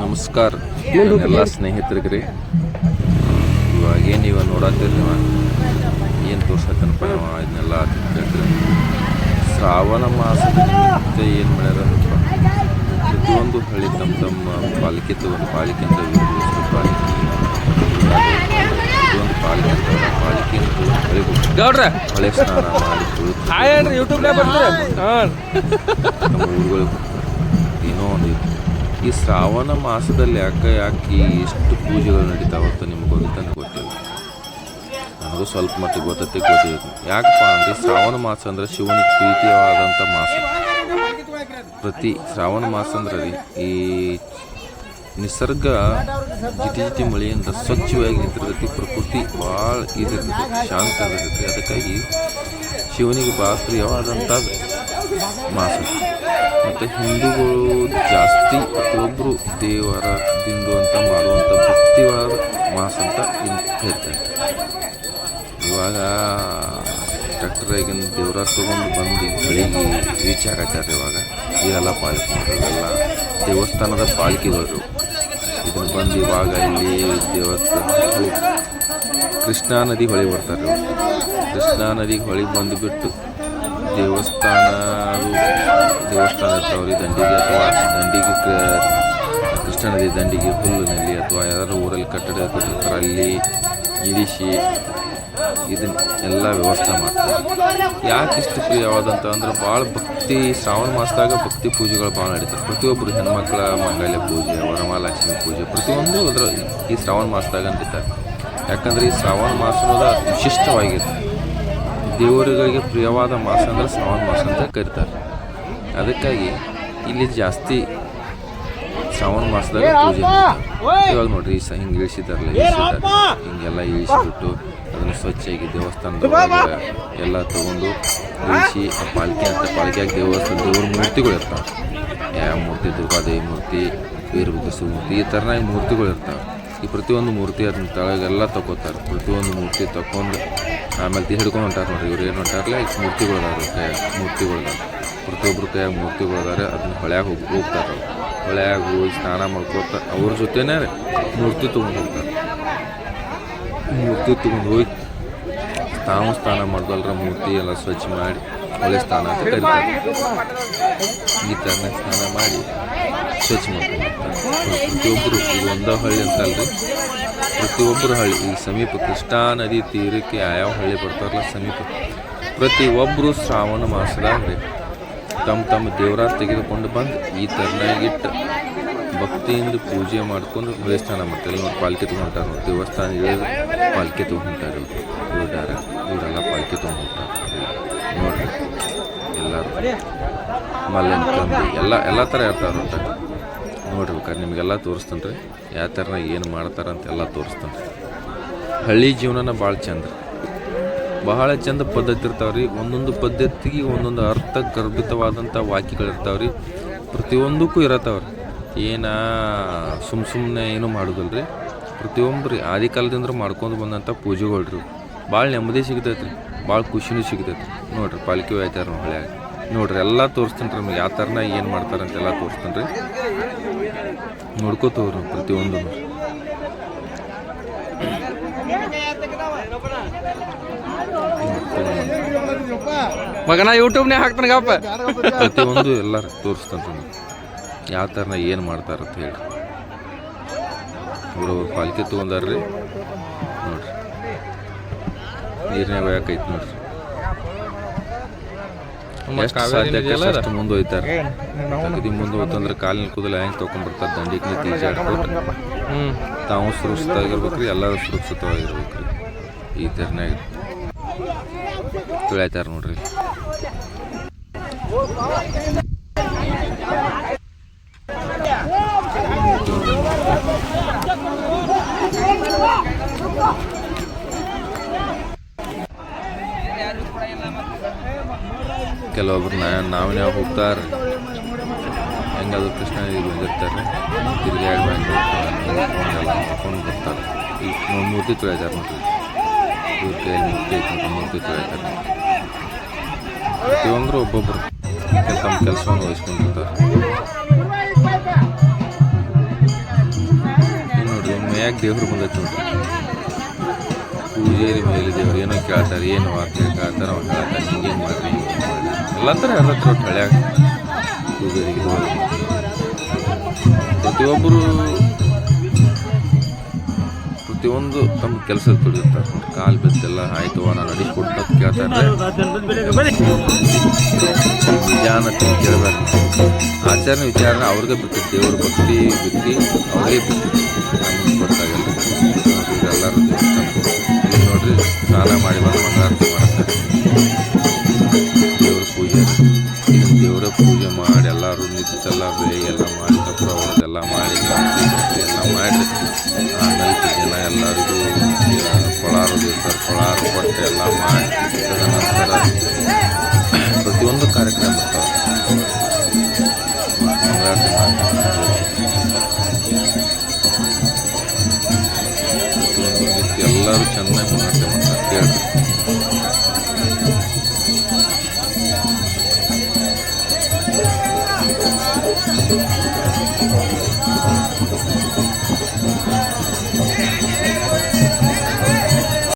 ನಮಸ್ಕಾರ. ಎಲ್ಲ ಸ್ನೇಹಿತರಿಗೆ ರೀ ಇವಾಗ ನೀವು? ಏನು ತೋರ್ಸತ್ತನಪ್ಪ ಇವ ಇದನ್ನೆಲ್ಲ ಶ್ರಾವಣ ಮಾಸದ ನಿಮಿತ್ತ ಏನು ಮಾಡ್ಯಾರ ಪ್ರತಿಯೊಂದು ಹಳ್ಳಿ ತಮ್ಮ ತಮ್ಮ ಪಾಲಿಕೆ ತಗೊಂಡು ಪಾಲಿಕೆ ಅಂತ ಹೆಸರು ಪಾಲಿಕೆ ಪ್ರತಿಯೊಂದು ಪಾಲಿಕೆ ಅಂತ ಪಾಲಿಕೆ ಅಂತ ಹಳಿ ಹೋಗ್ತಾರೆ. ಗೌಡ್ರ. ಹಳೆ ಸ್ನಾನ ಮಾಡಿ ಕುಳಿತು ಹಾಯ್ ಹೇಳ್ರಿ ಯೂಟ್ಯೂಬ್ನಾಗ ಬರ್ತೀರ? ಹಾಂ ನಮ್ಮ ಊರುಗಳಿಗೆ ಏನೋ ಒಂದು ಇದು. ಈ ಶ್ರಾವಣ ಮಾಸದಲ್ಲಿ ಯಾಕೆ ಯಾಕೆ ಎಷ್ಟು ಪೂಜೆಗಳು ನಡೀತಾವ ನಿಮ್ಗೆ ಗೊತ್ತಾನೆ ಗೊತ್ತಿಲ್ಲ. ನನಗೂ ಸ್ವಲ್ಪ ಮಟ್ಟಿಗೆ ಗೊತ್ತೈತಿ ಗೊತ್ತಿದೆ ಯಾಕಪ್ಪ ಅಂದ್ರೆ ಶ್ರಾವಣ ಮಾಸ ಅಂದ್ರೆ ಶಿವನಿಗೆ ಪ್ರೀತಿಯವಾದಂತ ಮಾಸ. ಪ್ರತಿ ಶ್ರಾವಣ ಮಾಸ ಅಂದ್ರೆ ರೀ ಈ ನಿಸರ್ಗ ಜಿಟಿ ಜಿಟಿ ಮಳೆಯಿಂದ ಸ್ವಚ್ಛವಾಗಿ ನಿಂತಿರ್ತೈತಿ. ಪ್ರಕೃತಿ ಭಾಳ ಇದಿರ್ತೈತಿ, ಶಾಂತ ಆಗಿರ್ತೈತಿ ಅದಕ್ಕಾಗಿ ಶಿವನಿಗೆ ಭಾಳ ಪ್ರಿಯವಾದಂಥ ಮಾಸ. ಮತ್ತು ಹಿಂದೂಗಳು ಜಾಸ್ತಿ ಪ್ರತಿಯೊಬ್ಬರು ದೇವರ ದಿಂದು ಅಂತ ಮಾಡುವಂಥ ಭಕ್ತಿವಾದ ಮಾಸ ಅಂತ ಹೇಳ್ತಾರೆ. ಇವಾಗ ಟ್ರ್ಯಾಕ್ಟರ್ ದೇವರ ತೊಗೊಂಡು ಬಂದು ಬೆಳಿಗ್ಗೆ ರೀಚ್ ಆಗತ್ತಾರೆ ಇವಾಗ. ಇದೆಲ್ಲ ಪಾಲಿಕೆ ಮಾಡೋದೆಲ್ಲ ದೇವಸ್ಥಾನದ ಪಾಲಿಕೆಗಳು. ಇದನ್ನು ಬಂದು ಇವಾಗ ಇಲ್ಲಿ ದೇವಸ್ಥಾನ ಕೃಷ್ಣಾ ನದಿ ಹೊಳಿ ಬರ್ತಾರೆ. ಕೃಷ್ಣಾ ನದಿಗೆ ಹೊಳಿ ಬಂದುಬಿಟ್ಟು ದೇವಸ್ಥಾನ ದೇವಸ್ಥಾನ ಇರ್ತಾವ್ರಿ ದಂಡಿಗೆ ಅಥವಾ ದಂಡಿಗೆ ಕೃಷ್ಣಾ ನದಿ ದಂಡಿಗೆ ಹುಲ್ಲಿನಲ್ಲಿ ಅಥವಾ ಯಾವ್ದಾದ್ರು ಊರಲ್ಲಿ ಕಟ್ಟಡ ಕಟ್ಟಿರ್ತಾರೆ, ಅಲ್ಲಿ ಇಳಿಸಿ ಇದನ್ನ ಎಲ್ಲ ವ್ಯವಸ್ಥೆ ಮಾಡ್ತಾರೆ. ಯಾಕೆ ಇಷ್ಟು ಪ್ರಿಯವಾದಂಥ ಅಂದ್ರೆ ಭಾಳ ಭಕ್ತಿ, ಶ್ರಾವಣ ಮಾಸದಾಗ ಭಕ್ತಿ ಪೂಜೆಗಳು ಭಾಳ ನಡೀತಾರೆ ಪ್ರತಿಯೊಬ್ಬರು ಹೆಣ್ಮಕ್ಳ ಮಂಗಲ್ಯ ಪೂಜೆ, ವರಮಹಾಲಕ್ಷ್ಮಿ ಪೂಜೆ, ಪ್ರತಿಯೊಂದು ಅದರ ಈ ಶ್ರಾವಣ ಮಾಸದಾಗ ನಡೀತಾರೆ ಯಾಕಂದ್ರೆ ಈ ಶ್ರಾವಣ ಮಾಸ ಅನ್ನೋದು ವಿಶಿಷ್ಟವಾಗಿದೆ ದೇವರುಗಳಿಗೆ ಪ್ರಿಯವಾದ ಮಾಸ ಅಂದ್ರೆ ಶ್ರಾವಣ ಮಾಸ ಅಂತ ಕರೀತಾರೆ. ಅದಕ್ಕಾಗಿ ಇಲ್ಲಿ ಜಾಸ್ತಿ ಶ್ರಾವಣ ಮಾಸದಾಗ ಪೂಜೆ. ಇವಾಗ ನೋಡ್ರಿ ಹಿಂಗೆ ಇಳಿಸಿದಾರಲ್ಲ ಇಳಿಸಿದ್ದಾರೆ ಹಿಂಗೆಲ್ಲ ಇಳಿಸಿಬಿಟ್ಟು ಅದನ್ನು ಸ್ವಚ್ಛಾಗಿ ದೇವಸ್ಥಾನದ ಒಳಗೆ ಎಲ್ಲ ತಗೊಂಡು ಇಳಿಸಿ ಆ ಪಾಲ್ಕಿ ಅಂತ ಪಾಲ್ಕಿಯಾಗಿ ದೇವಸ್ಥಾನ ದೇವ್ರ ಮೂರ್ತಿಗಳು ಇರ್ತಾವೆ. ಯಾವ ಮೂರ್ತಿ ದುರ್ಗಾದೇವಿ ಮೂರ್ತಿ ವೀರಭದ್ರಸ್ವ ಮೂರ್ತಿ ಈ ಥರನಾಗಿ ಮೂರ್ತಿಗಳು ಇರ್ತಾವೆ. ಈ ಪ್ರತಿಯೊಂದು ಮೂರ್ತಿ ಅದನ್ನ ತಳಗೆಲ್ಲ ತಗೋತಾರೆ. ಪ್ರತಿಯೊಂದು ಮೂರ್ತಿ ತಗೊಂಡು ಆಮೇಲೆ ತಿ ಹಿಡ್ಕೊಂಡು ಹೊಂಟಾರ ನೋಡ್ರಿ ಇವ್ರು ಏನು ಹೊಂಟಾರಲ್ಲ ಈ ಮೂರ್ತಿಗಳು ಕೈಯಾಗ ಕೈ ಮೂರ್ತಿಗಳು ಅದಾವೆ ಪ್ರತಿಯೊಬ್ಬರ ಕೈಯಾಗ ಮೂರ್ತಿಗಳು ಅದಾರೆ ಅದನ್ನ ಹೊಳ್ಯಾಗ ಹೋಗಿ ಹೋಗ್ತಾರೆ ಹೊಳೆಯಾಗ ಹೊಳ್ಯಾಗ ಹೋಗಿ ಸ್ನಾನ ಮಾಡ್ಕೊತಾರೆ ಅವ್ರ ಜೊತೆನೇ ಮೂರ್ತಿ ತೊಗೊಂಡು ಹೋಗ್ತಾರೆ. ಮೂರ್ತಿ ತಗೊಂಡು ಹೋಗಿ ತಾವು ಸ್ನಾನ ಮಾಡ್ದಲ್ರ ಮೂರ್ತಿ ಎಲ್ಲ ಸ್ವಚ್ಛ ಮಾಡಿ, ಒಳ್ಳೆ ಸ್ನಾನ ಅಂತ ಕರಿತಾರೆ. ಈ ಥರನಾಗ ಸ್ನಾನ ಮಾಡಿ ಸ್ವಚ್ಛ ಮಾಡ್ಕೊಂಡು ಪ್ರತಿಯೊಬ್ಬರು ಇದು ಒಂದೇ ಹಳ್ಳಿ ಅಂತಲ್ರಿ ಪ್ರತಿಯೊಬ್ಬರು ಹಳ್ಳಿ, ಈ ಸಮೀಪ ಕೃಷ್ಣಾ ನದಿ ತೀರಕ್ಕೆ ಯಾವ್ಯಾವ ಹಳ್ಳಿ ಬರ್ತಾರಲ್ಲ ಸಮೀಪ. ಪ್ರತಿಯೊಬ್ಬರು ಶ್ರಾವಣ ಮಾಸದಾಗ ರೀ ತಮ್ಮ ತಮ್ಮ ದೇವರ ತೆಗೆದುಕೊಂಡು ಬಂದು ಈ ಥರನಾಗಿಟ್ಟು ಭಕ್ತಿಯಿಂದ ಪೂಜೆ ಮಾಡ್ಕೊಂಡು ದೇವಸ್ಥಾನ ಮಾಡ್ತಾರೆ. ಪಾಲಿಕೆ ಪಾಲ್ಕೆ ತೊಗೊಂಟಾರ ದೇವಸ್ಥಾನ ಇಳಿದು ಪಾಲ್ಕೆ ತೊಗೊಂಟಾರೆ ಇವ್ರು. ಡಾರ ಇವರೆಲ್ಲ ಪಾಲ್ಕೆ ತೊಗೊಂಡ್ತಾರೆ ನೋಡ್ರಿ. ಎಲ್ಲರೂ. ಮಲ್ಲೆ ತಂದು. ಎಲ್ಲ ಎಲ್ಲ ಥರ ಇರ್ತಾರೆ ಅಂತ ನೋಡ್ರಿ ನಿಮಗೆಲ್ಲ ತೋರಿಸ್ತಾನೆ ರೀ. ಯಾವ ಥರನಾಗ ಏನು ಮಾಡ್ತಾರೆ ಅಂತ ಎಲ್ಲ ತೋರಿಸ್ತಾನೆ ಹಳ್ಳಿ ಜೀವನನ ಭಾಳ ಚಂದ ಬಹಳ ಚಂದ ಪದ್ಧತಿ ಇರ್ತಾವೆ ರೀ. ಒಂದೊಂದು ಪದ್ಧತಿಗೆ ಒಂದೊಂದು ಅರ್ಥ ಗರ್ಭಿತವಾದಂಥ ವಾಕ್ಯಗಳು ಇರ್ತಾವೆ ರೀ. ಪ್ರತಿಯೊಂದಕ್ಕೂ ಇರತ್ತವ್ರಿ ಏನ ಸುಮ್ ಸುಮ್ಮನೆ ಏನು ಮಾಡೋದಿಲ್ಲ ರೀ ಪ್ರತಿಯೊಬ್ಬರು ರೀ ಆದಿ ಕಾಲದಿಂದ ಮಾಡ್ಕೊಂಡು ಬಂದಂಥ ಪೂಜೆಗಳು ರೀ ಭಾಳ ನೆಮ್ಮದಿ ಸಿಗ್ತೈತೆ ರೀ ಭಾಳ ಖುಷಿನೂ ಸಿಗ್ತೈತೆ ರೀ ನೋಡ್ರಿ ಪಾಲಿಕೆ ಆಯ್ತಾರ ಹೊಳ್ಯಾಗ. ನೋಡ್ರಿ ಎಲ್ಲ ತೋರಿಸ್ತೀನಿ ರೀ ನಿಮ್ಗೆ. ಯಾವ ಥರನ ಏನು ಮಾಡ್ತಾರೆ ಅಂತೆಲ್ಲ ತೋರಿಸ್ತೀನಿ ರೀ. ನೋಡ್ಕೋತವ್ರಿ ಪ್ರತಿಯೊಂದು ಮಗನ ಯೂಟ್ಯೂಬ್ನೇ ಹಾಕ್ತಾನೆ ಗಪ್ಪ. ಪ್ರತಿಯೊಂದು ಎಲ್ಲ ತೋರಿಸ್ತಾನೆ ರೀ ಯಾವ ಥರನ ಏನು ಮಾಡ್ತಾರೆ ಅಂತ ಹೇಳಿ. ಇವರು ಪಾಲಿಕೆ ತೊಗೊಂಡಾರ್ರಿ. ನೋಡ್ರಿ. ನೀರಿನ ಯಾಕೈತಿ ನೋಡ್ರಿ. ಸಾಧ್ಯಕ್ಕೆ ಮುಂದೆ ಹೋಯ್ತಾರೆ ಮುಂದೆ ಹೋಯ್ತಂದ್ರೆ ಕಾಲಿನ ಕೂದಲು ಹೆಂಗೆ ತೊಗೊಂಡ್ಬರ್ತಾರೆ? ದಂಡಿಗೆ ತೀಜಾಡ್ಕೊಟ್ಟು ಹ್ಞೂ ತಾವು ಸುರಕ್ಷಿತವಾಗಿರ್ಬೇಕು ರೀ ಎಲ್ಲರೂ ಸುರಕ್ಷಿತವಾಗಿರ್ಬೇಕು ರೀ ಈ ಥರನಾಗ ತುಳಿತಾರ ನೋಡ್ರಿ. ಕೆಲವೊಬ್ರು ನಾವೇ ಹೋಗ್ತಾರೆ ಹೆಂಗಾದ ಕೃಷ್ಣ ಬಂದಿರ್ತಾರೆ ಬಂದಿರ್ತಾರೆ ತಿರ್ಗಾಡಿ ಬಂದು ಹಾಕೊಂಡು ಬರ್ತಾರೆ ಈ ಮೂರ್ತಿ ತೊಳೆದಾರೆ ಮತ್ತು ಇವ್ರ ಮೂರ್ತಿ ಮೂರ್ತಿ ತೊಳೆದಾರೆ ಪ್ರತಿಯೊಂದ್ರು ಒಬ್ಬೊಬ್ಬರು ತಮ್ಮ ಕೆಲಸವನ್ನು ವಹಿಸ್ಕೊಂಡಿರ್ತಾರೆ. ನೋಡ್ರಿ ಮೇಯಾಗ ದೇವರು ಬಂದೈತೆ ನೋಡ್ರಿ? ಪೂಜೆ ಮೇಲೆ ದೇವ್ರು ಏನೋ ಕೇಳ್ತಾರೆ, ಏನು ಕೇಳ್ತಾರೆ ಅವಾಗ ಎಲ್ಲಂತಾರೆ ಯಾರತ್ರ ಹಳ್ಯಾಗ. ಪೂಜಾರಿಗೆ ಪ್ರತಿಯೊಬ್ಬರು ಪ್ರತಿಯೊಂದು ತಮ್ಮ ಕೆಲಸ ತುಳಿದಿರ್ತಾರೆ ಕಾಲು ಬೆದ್ದೆಲ್ಲ ಆಯ್ತು ನಾನು ನಡೆಸ್ಕೊಡ್ತಾ ಕೇಳ್ತಾರೆ ವಿಜ್ಞಾನ ಕೇಳಬೇಕು. ಆಚಾರ ವಿಚಾರ ಅವ್ರಿಗೆ ಬಿಟ್ಟು ದೇವ್ರ ಭಕ್ತಿ ಬಿತ್ತಿ ಅವ್ರಿಗೆ ಬಿಟ್ಟಿತ್ತು